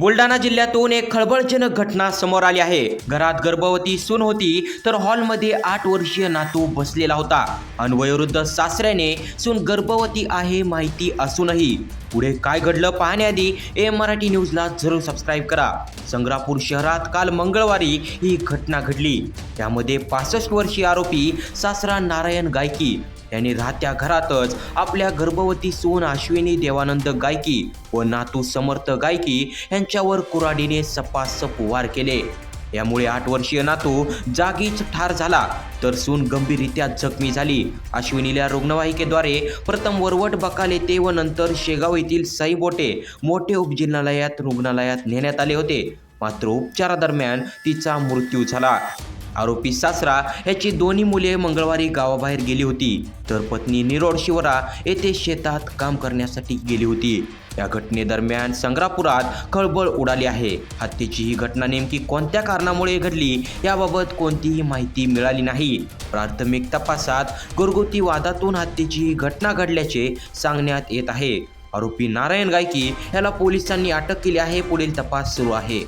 बुलढाणा जिल्ह्यातून एक खळबळजनक घटना समोर आली आहे. घरात गर्भवती सून होती तर हॉलमध्ये आठ वर्षीय नातू बसलेला होता. अनवयोवृद्ध सासऱ्याने सून गर्भवती आहे माहिती असूनही पुढे काय घडलं पाहण्याआधी ए मराठी न्यूजला जरूर सबस्क्राईब करा. संग्रापूर शहरात काल मंगळवारी ही घटना घडली. त्यामध्ये पासष्ट वर्षीय आरोपी सासरा नारायण गायकी यांनी राहत्या घरातच आपल्या गर्भवती सून अश्विनी देवानंद गायकी व नातू समर्थ गायकी यांच्यावर कुऱ्हाडीने सपासप वार केले. यामुळे आठ वर्षीय नातू जागीच ठार झाला. तर सून गंभीररित्या जखमी झाली. अश्विनीला रुग्णवाहिकेद्वारे प्रथम वरवट बकाल येथे व नंतर शेगाव येथील साई बोटे मोठे उपजिल्हालयात रुग्णालयात नेण्यात आले होते. मात्र उपचारादरम्यान तिचा मृत्यू झाला. आरोपी सासरा याची दोन्ही मुले मंगळवारी गावाबाहेर गेली होती. तर पत्नी निरोड शिवरा येथे शेतात काम करण्यासाठी गेली होती. या घटनेदरम्यान संग्रापुरात खळबळ उडाली आहे. हत्येची ही घटना नेमकी कोणत्या कारणामुळे घडली याबाबत कोणतीही माहिती मिळाली नाही. प्राथमिक तपासात घरगुती वादातून हत्येची ही घटना घडल्याचे सांगण्यात येत आहे. आरोपी नारायण गायकी याला पोलिसांनी अटक केली आहे. पुढील तपास सुरू आहे.